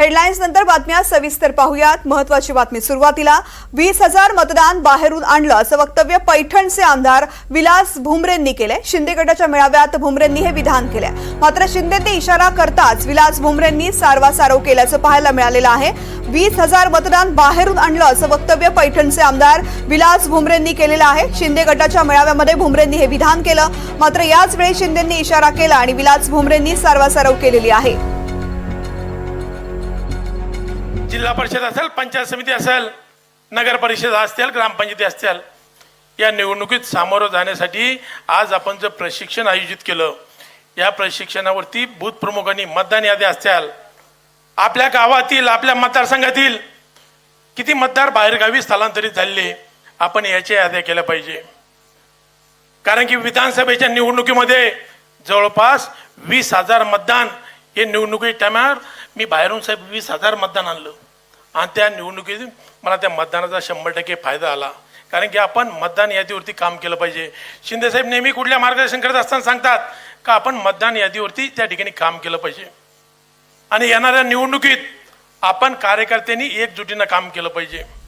Headlines नंतर बातम्या सविस्तर पाहूयात. महत्वाची बातमी सुरुवातीला. वीस हजार मतदान बाहेरून आणलं असं वक्तव्य पैठणचे आमदार विलास भुमरेंनी केले शिंदे गटाच्या मेळाव्यात भुमरेंनी हे विधान केले मात्र शिंदे ते इशारा करताच विलास भुमरेंनी सारवासारव केल्याचं पाहायला मिळालेलं आहे. वीस हजार मतदान बाहेरून आणलं असं वक्तव्य पैठणचे आमदार विलास भुमरेंनी केलेलं आहे. शिंदे गटाच्या मेळाव्यामध्ये भुमरेंनी हे विधान केलं. मात्र याच वेळी शिंदेंनी इशारा केला आणि विलास भुमरेंनी सारवासारव केलेली आहे. जिल्हा परिषद असेल पंचायत समिती असेल नगर परिषद असतील ग्रामपंचायती असतील या निवडणुकीत सामोरं जाण्यासाठी आज आपण जे प्रशिक्षण आयोजित केलं या प्रशिक्षणावरती बूथ प्रमुखांनी मतदान याद्या असतील. आपल्या गावातील आपल्या मतदारसंघातील किती मतदार बाहेरगावी स्थलांतरित झालेले आपण याच्या याद्या केल्या पाहिजे. कारण की विधानसभेच्या निवडणुकीमध्ये जवळपास वीस हजार मतदान हे निवडणुकी टायमावर मी बाहेरून साहेब वीस हजार मतदान आणलं. आणि त्या निवडणुकीत मला त्या मतदानाचा शंभर टक्के फायदा आला. कारण की आपण मतदान यादीवरती काम केलं पाहिजे. शिंदेसाहेब नेहमी कुठल्या मार्गदर्शन करत असताना सांगतात का आपण मतदान यादीवरती त्या ठिकाणी काम केलं पाहिजे. आणि येणाऱ्या निवडणुकीत आपण कार्यकर्त्यांनी एकजुटीनं काम केलं पाहिजे.